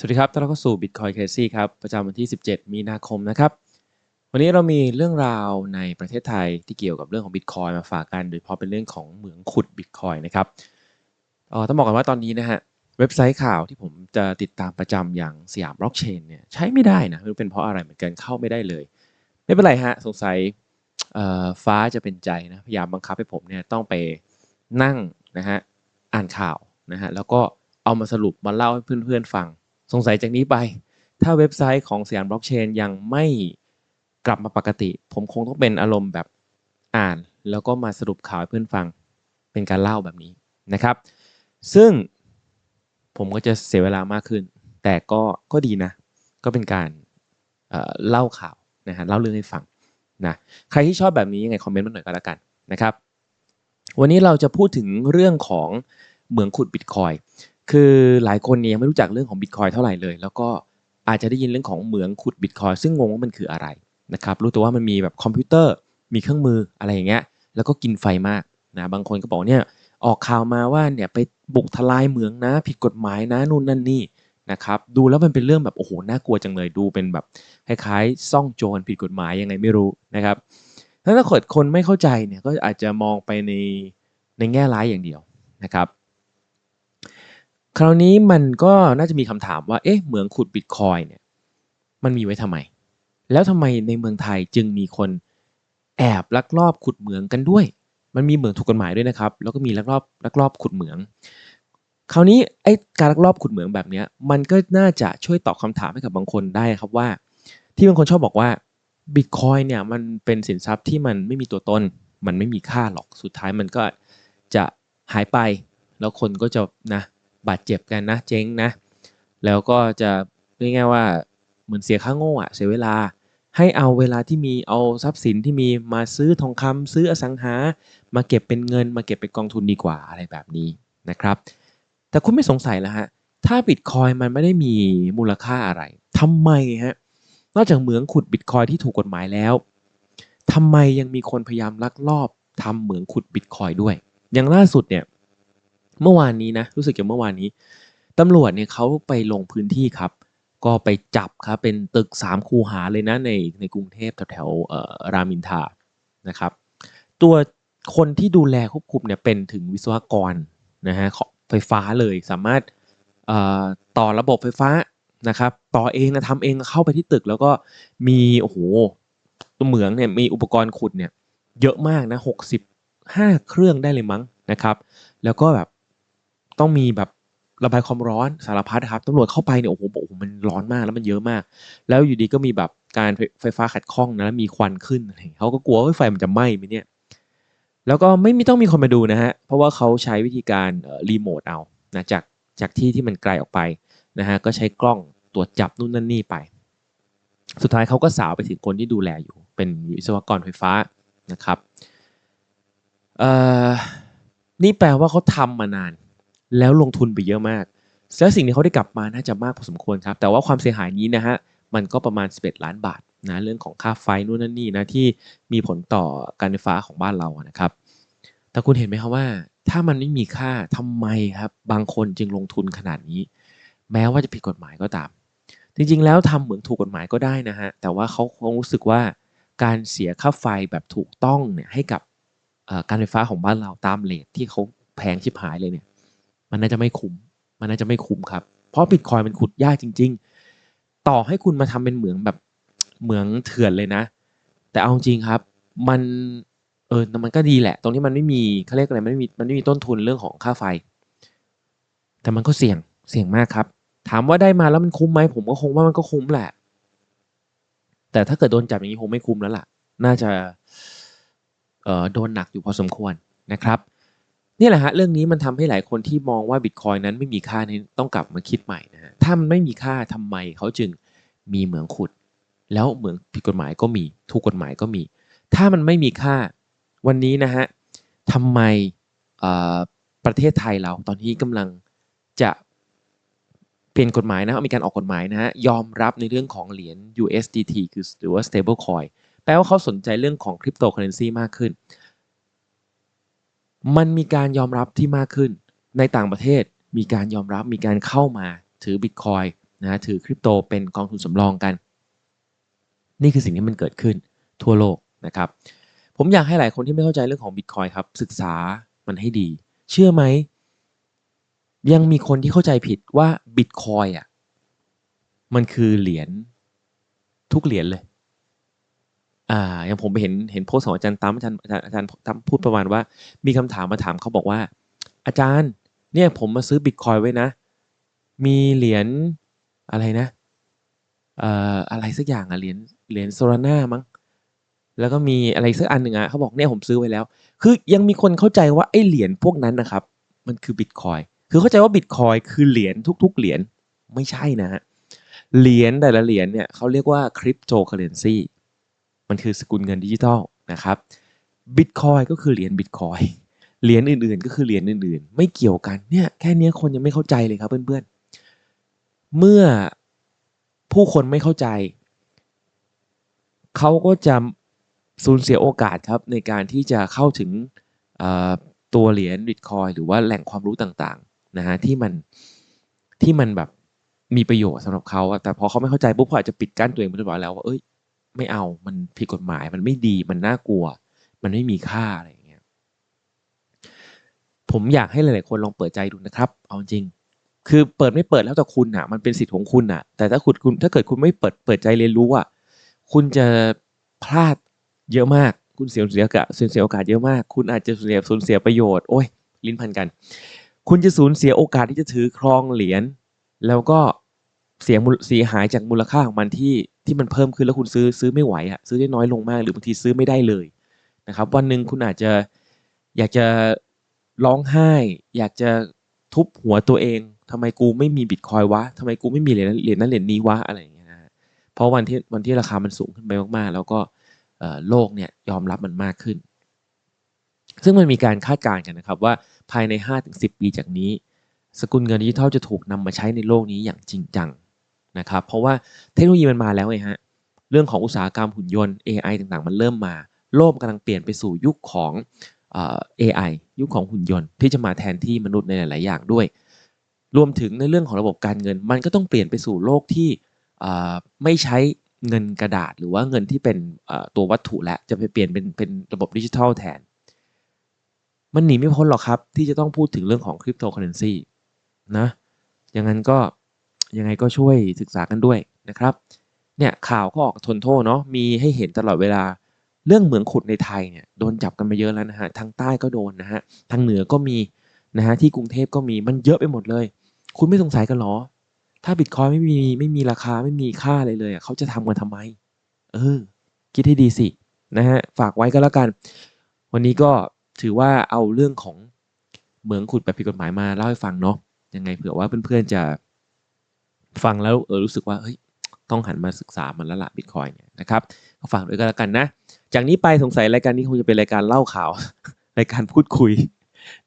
สวัสดีครับต้อนรับเข้าสู่ Bitcoin Crazy ครับ ประจำวันที่ 17 มีนาคมนะครับ วันนี้เรามีเรื่องราวในประเทศไทยที่เกี่ยวกับเรื่องของ Bitcoin มาฝากกัน โดยเฉพาะเป็นเรื่องของเหมืองขุด Bitcoin นะครับออต้องบอกกันว่าตอนนี้นะฮะ เว็บไซต์ข่าวที่ผมจะติดตามประจำอย่างสยามบล็อกเชนเนี่ยใช้ไม่ได้นะไม่รู้เป็นเพราะอะไรเหมือนกันเข้าไม่ได้เลย ไม่เป็นไรฮะ สงสัยฟ้าจะเป็นใจนะ พยายามบังคับให้ผมเนี่ยต้องไปนั่งนะฮะอ่านข่าวนะฮะแล้วก็เอามาสรุปมาเล่าให้เพื่อนๆฟัง สงสัยจากนี้ไป ถ้าเว็บไซต์ของสยามบล็อกเชนยังไม่กลับมาปกติ ผมคงต้องเป็นอารมณ์แบบอ่าน แล้วก็มาสรุปข่าวให้เพื่อนฟังเป็นการเล่าแบบนี้นะครับ ซึ่งผมก็จะเสียเวลามากขึ้น แต่ก็ก็ดีนะ ก็เป็นการเเล่าข่าวนะฮะเล่าเรื่องให้ฟังนะใครที่ชอบแบบนี้ยังไงคอมเมนต์มาหน่อยก็แล้วกันนะครับ วันนี้เราจะพูดถึงเรื่องของเหมืองขุดบิตคอย คือหลายคนเนี่ยยังไม่รู้จักเรื่องของบิตคอยเท่าไหร่เลย แล้วก็อาจจะได้ยินเรื่องของเหมืองขุดบิตคอยซึ่งงงว่ามันคืออะไรนะครับรู้แต่ว่ามันมีแบบคอมพิวเตอร์มีเครื่องมืออะไรอย่างเงี้ยแล้วก็กินไฟมากนะบางคนก็บอกเนี่ยออกข่าวมาว่าเนี่ยไปบุกทลายเหมืองนะ ผิดกฎหมายนะนู่นนั่นนี่นะครับดูแล้วมันเป็นเรื่องแบบโอ้โหน่ากลัวจังเลยดูเป็นแบบคล้ายๆซ่องโจรผิดกฎหมายยังไงไม่รู้นะครับถ้าเกิดคนไม่เข้าใจเนี่ยก็อาจจะมองไปในในแง่ร้ายอย่างเดียวนะครับ คราวนี้มันก็น่าจะมีคำถามว่า เอ๊ะ เหมืองขุดบิตคอยเนี่ย มันมีไว้ทำไม แล้วทำไมในเมืองไทยจึงมีคนแอบลักลอบขุดเหมืองกันด้วย มันมีเหมืองถูกกฎหมายด้วยนะครับ แล้วก็มีลักลอบลักลอบขุดเหมือง คราวนี้ไอ้การลักลอบขุดเหมืองแบบนี้มันก็น่าจะช่วยตอบคำถามให้กับบางคนได้ครับว่า ที่บางคนชอบบอกว่าบิตคอยเนี่ยมันเป็นสินทรัพย์ที่มันไม่มีตัวตน มันไม่มีค่าหรอก สุดท้ายมันก็จะหายไป แล้วคนก็จะนะ บาดเจ็บกันนะเจ๊งนะ แล้วก็จะเรียกง่ายๆว่าเหมือนเสียค่าโง่อะเสียเวลาให้เอาเวลาที่มีเอาทรัพย์สินที่มีมาซื้อทองคำซื้ออสังหา มาเก็บเป็นเงิน มาเก็บเป็นกองทุนดีกว่าอะไรแบบนี้นะครับ แต่คุณไม่สงสัยแล้วฮะถ้าบิตคอยมันไม่ได้มีมูลค่าอะไรทำไมฮะนอกจากเหมืองขุดบิตคอยที่ถูกกฎหมายแล้วทำไมยังมีคนพยายามลักลอบทำเหมืองขุดบิตคอยด้วย อย่างล่าสุดเนี่ย เมื่อวานนี้นะรู้สึกอย่างเมื่อวานนี้ตำรวจเนี่ยเขาไปลงพื้นที่ครับ ก็ไปจับครับเป็นตึกสามคูหาเลยนะในในกรุงเทพแถวๆเอ่อรามินทานะครับ ตัวคนที่ดูแลควบคุมเนี่ยเป็นถึงวิศวกรนะฮะไฟฟ้าเลยสามารถต่อระบบไฟฟ้านะครับ ต่อเองนะทำเองเข้าไปที่ตึกแล้วก็มีโอ้โหตัวเหมืองเนี่ยมีอุปกรณ์ขุดเนี่ยเยอะมากนะหกสิบห้าเครื่องได้เลยมั้งนะครับ แล้วก็แบบ ต้องมีแบบระบายความร้อนสารพัดครับตำรวจเข้าไปเนี่ยโอ้โหบอกโอ้โหมันร้อนมากแล้วมันเยอะมาก แล้วอยู่ดีก็มีแบบการไฟฟ้าขัดข้องนะแล้วมีควันขึ้นอะไรเงี้ยเขาก็กลัวว่าไฟมันจะไหม้ไหมเนี่ยแล้วก็ไม่มีต้องมีคนมาดูนะฮะเพราะว่าเขาใช้วิธีการรีโมทเอานะจากจากที่ที่มันไกลออกไปนะฮะก็ใช้กล้องตรวจจับนู่นนั่นนี่ไป สุดท้ายเขาก็สาวไปถึงคนที่ดูแลอยู่ เป็นวิศวกรไฟฟ้านะครับเอ่อนี่แปลว่าเขาทำมานาน แล้วลงทุนไปเยอะมากแล้วสิ่งที่เขาได้กลับมาน่าจะมากพอสมควรครับ แต่ว่าความเสียหายนี้นะฮะมันก็ประมาณ 11 ล้านบาทนะเรื่องของค่าไฟนู่นนั่นนี่นะที่มีผลต่อการไฟฟ้าของบ้านเรานะครับ แต่คุณเห็นไหมครับว่า ถ้ามันไม่มีค่าทำไมครับบางคนจึงลงทุนขนาดนี้ แม้ว่าจะผิดกฎหมายก็ตาม จริงๆแล้วทำเหมือนถูกกฎหมายก็ได้นะฮะแต่ว่าเขาคงรู้สึกว่าการเสียค่าไฟแบบถูกต้องเนี่ยให้กับการไฟฟ้าของบ้านเราตามเลทที่เขาแพงชิบหายเลยเนี่ย มันน่าจะไม่คุ้มมันน่าจะไม่คุ้มครับ เพราะบิตคอยมันขุดยากจริง ๆ ต่อให้คุณมาทำเป็นเหมืองแบบเหมืองเถื่อนเลยนะ แต่เอาจริงครับ มันเออแต่มันก็ดีแหละ ตรงที่มันไม่มีเขาเรียกอะไรมันไม่มีมันไม่มีต้นทุนเรื่องของค่าไฟ แต่มันก็เสี่ยงเสี่ยงมากครับ ถามว่าได้มาแล้วมันคุ้มไหมผมก็คงว่ามันก็คุ้มแหละ แต่ถ้าเกิดโดนจับอย่างนี้คงไม่คุ้มแล้วล่ะ น่าจะเอ่อโดนหนักอยู่พอสมควรนะครับ นี่แหละฮะเรื่องนี้มันทำให้หลายคนที่มองว่าบิตคอยนั้นไม่มีค่านี้ต้องกลับมาคิดใหม่นะฮะถ้ามันไม่มีค่าทำไมเขาจึงมีเหมืองขุด แล้วเหมืองผิดกฎหมายก็มีถูกกฎหมายก็มี ถ้ามันไม่มีค่าวันนี้นะฮะทำไมประเทศไทยเราตอนนี้กำลังจะเปลี่ยนกฎหมายนะมีการออกกฎหมายนะฮะยอมรับในเรื่องของเหรียญ USDT คือหรือว่า stable coin แปลว่าเขาสนใจเรื่องของคริปโตเคอเรนซีมากขึ้น มันมีการยอมรับที่มากขึ้น ในต่างประเทศมีการยอมรับมีการเข้ามาถือบิตคอยนะฮะถือคริปโตเป็นกองทุนสำรองกัน นี่คือสิ่งที่มันเกิดขึ้นทั่วโลกนะครับ ผมอยากให้หลายคนที่ไม่เข้าใจเรื่องของ Bitcoin ครับศึกษามันให้ดี เชื่อไหม ยังมีคนที่เข้าใจผิดว่า Bitcoin อะมันคือเหรียญทุกเหรียญเลย อ่าอย่างผมไปเห็นเห็นโพสต์ของอาจารย์ตั้มอาจารย์อาจารย์อาจารย์ตั้มพูดประมาณว่า มีคำถามมาถามเขาบอกว่า อาจารย์ เนี่ยผมมาซื้อบิตคอยไว้นะ มีเหรียญอะไรนะเอ่ออะไรสักอย่างอะเหรียญเหรียญโซลาร่ามั้งแล้วก็มีอะไรสักอันหนึ่งอะเขาบอกเนี่ยผมซื้อไว้แล้ว คือยังมีคนเข้าใจว่าไอ้เหรียญพวกนั้นนะครับ มันคือบิตคอยคือเข้าใจว่าบิตคอยคือเหรียญทุก ๆ เหรียญไม่ใช่นะฮะเหรียญแต่ละเหรียญเนี่ยเขาเรียกว่าคริปโตเคอเรนซี มันคือสกุลเงินดิจิทัลนะครับบิตคอยก็คือเหรียญบิตคอยเหรียญอื่นๆ ก็คือเหรียญอื่นๆ ไม่เกี่ยวกันเนี่ยแค่นี้คนยังไม่เข้าใจเลยครับเพื่อนๆ เมื่อผู้คนไม่เข้าใจ เขาก็จะสูญเสียโอกาสครับในการที่จะเข้าถึงตัวเหรียญบิตคอยหรือว่าแหล่งความรู้ต่างๆนะฮะที่มันที่มันแบบมีประโยชน์สำหรับเขาแต่พอเขาไม่เข้าใจปุ๊บเขาอาจจะปิดกั้นตัวเองไปเรียบร้อยแล้วว่าเอ้ย ไม่เอามันผิดกฎหมายมันไม่ดีมันน่ากลัว มันไม่มีค่าอะไรอย่างเงี้ยผมอยากให้หลาย ๆ คนลองเปิดใจดูนะครับ เอาจริง คือเปิดไม่เปิดแล้วแต่คุณอะ มันเป็นสิทธิ์ของคุณอะ แต่ถ้าคุณคุณถ้าเกิดคุณไม่เปิดเปิดใจเรียนรู้อะคุณจะพลาดเยอะมาก คุณเสียเสียโอกาสสูญเสียโอกาสเยอะมาก คุณอาจจะสูญเสียสูญเสียประโยชน์โอ้ยลิ้นพันกัน คุณจะสูญเสียโอกาสที่จะถือครองเหรียญแล้วก็ เสียเสียหายจากมูลค่าของมันที่ที่มันเพิ่มขึ้นแล้วคุณซื้อซื้อไม่ไหวอะซื้อได้น้อยลงมากหรือบางทีซื้อไม่ได้เลยนะครับ วันหนึ่งคุณอาจจะอยากจะร้องไห้ อยากจะทุบหัวตัวเองทำไมกูไม่มีบิตคอยวะทำไมกูไม่มีเหรียญเหรียญนั้นเหรียญนี้วะอะไรอย่างเงี้ยนะเพราะวันที่วันที่ราคามันสูงขึ้นไปมากๆ แล้วก็โลกเนี่ยยอมรับมันมากขึ้น ซึ่งมันมีการคาดการณ์กันนะครับว่าภายใน 5-10 ปีจากนี้ สกุลเงินดิจิทัลจะถูกนำมาใช้ในโลกนี้อย่างจริงจัง นะครับ เพราะว่าเทคโนโลยีมันมาแล้วไงฮะ เรื่องของอุตสาหกรรมหุ่นยนต์ AI ต่างๆ มันเริ่มมา โลกกำลังเปลี่ยนไปสู่ยุคของ AI ยุคของหุ่นยนต์ ที่จะมาแทนที่มนุษย์ในหลาย ๆ อย่างด้วย รวมถึงในเรื่องของระบบการเงิน มันก็ต้องเปลี่ยนไปสู่โลกที่ไม่ใช้เงินกระดาษ หรือว่าเงินที่เป็นตัววัตถุและจะไปเปลี่ยนเป็นเป็นระบบดิจิทัลแทน มันหนีไม่พ้นหรอกครับ ที่จะต้องพูดถึงเรื่องของคริปโตเคอเรนซีนะอย่างนั้นก็ ยังไงก็ช่วยศึกษากันด้วยนะครับเนี่ยข่าวก็ออกทนโทษเนาะมีให้เห็นตลอดเวลาเรื่องเหมืองขุดในไทยเนี่ยโดนจับกันมาเยอะแล้วนะฮะทางใต้ก็โดนนะฮะทางเหนือก็มีนะฮะที่กรุงเทพก็มีมันเยอะไปหมดเลย คุณไม่สงสัยกันหรอ ถ้าบิตคอยไม่มีไม่มีราคาไม่มีค่าอะไรเลยเขาจะทำกันทำไม เออ คิดให้ดีสินะฮะฝากไว้ก็แล้วกัน วันนี้ก็ถือว่าเอาเรื่องของเหมืองขุดแบบผิดกฎหมายมาเล่าให้ฟังเนาะยังไงเผื่อว่าเพื่อนๆจะ ฟังแล้วเออรู้สึกว่าเฮ้ยต้องหันมาศึกษามันแล้วละบิตคอยเนี่ยนะครับก็ฝากด้วยก็แล้วกันนะ จากนี้ไปสงสัยรายการนี้คงจะเป็นรายการเล่าข่าว รายการพูดคุย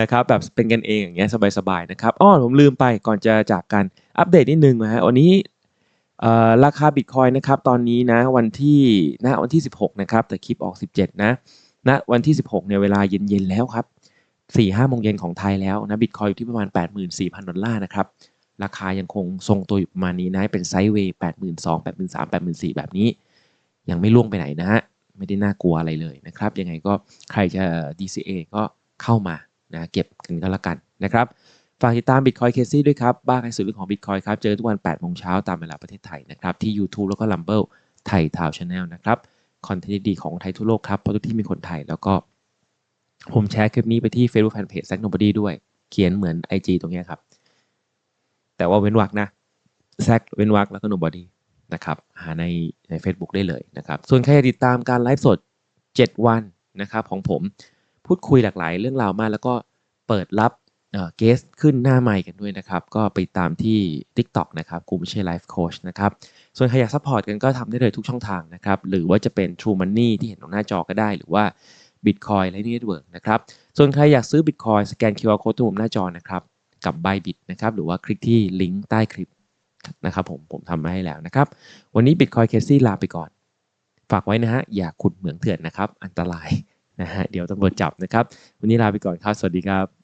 นะครับแบบเป็นกันเองอย่างเงี้ยสบายๆนะครับอ้อผมลืมไปก่อนจะจากกันอัปเดตนิดนึงนะฮะวันนี้ราคาบิตคอยนะครับตอนนี้นะวันที่ณวันที่ 16 นะครับ แต่คลิปออก 17 นะณวันที่ 16เนี่ยเวลาเย็นๆแล้วครับ4 5โมงเย็นของไทยแล้วนะบิตคอยอยู่ที่ประมาณ 84,000 ดอลลาร์นะครับ ราคายังคงทรงตัวอยู่ประมาณนี้นะเป็นไซด์เวย์82,000 83,000 84,000แปดหมื่นสี่แบบนี้ ยังไม่ล่วงไปไหนนะฮะไม่ได้น่ากลัวอะไรเลยนะครับ ยังไงก็ใครจะ DCA ก็เข้ามานะเก็บกันก็แล้วกันนะครับฝากติดตาม Bitcoin c a s e ด้วยครับ บ้าใครสุดเรื่องของ Bitcoin ครับ เจอทุกวัน8โมงเช้าตามเวลาประเทศไทยนะครับ ที่ YouTube แล้วก็ Rumble ไทยทาวชาแนลนะครับ คอนเทนต์ดีของไทยทั่วโลกครับ เพราะทุกที่มีคนไทยแล้วก็ ผมแชร์คลิปนี้ไปที่ Facebook Fanpage แซกโนบอดี้ด้วย เขียนเหมือน IG ตรงนี้ครับ แต่ว่าเว้นวรรคนะแซกเว้นวรรคแล้วก็โนบอดี้นะครับหาในใน Facebook ได้เลยนะครับ ส่วนใครอยากติดตามการไลฟ์สด 7 วันนะครับของผมพูดคุยหลากหลายเรื่องราวมาก แล้วก็เปิดรับเกสขึ้นหน้าใหม่กันด้วยนะครับ ก็ไปตามที่ TikTok นะครับกูไม่ใช่ไลฟ์โค้ชนะครับ ส่วนใครอยากซัพพอร์ตกันก็ทำได้เลยทุกช่องทางนะครับ หรือว่าจะเป็น True Money ที่เห็นตรงหน้าจอก็ได้ หรือว่า Bitcoin และ Network นะครับ ส่วนใครอยากซื้อ Bitcoin สแกน QR Code ตรงหน้าจอนะครับ กับ Bybit นะครับหรือว่าคลิกที่ลิงก์ใต้คลิปนะครับผมผมทำมาให้แล้วนะครับ วันนี้ Bitcoin Casey ลาไปก่อน ฝากไว้นะฮะอย่าขุดเหมืองเถื่อนนะครับ อันตรายนะฮะเดี๋ยวตำรวจจับนะครับ วันนี้ลาไปก่อนครับ สวัสดีครับ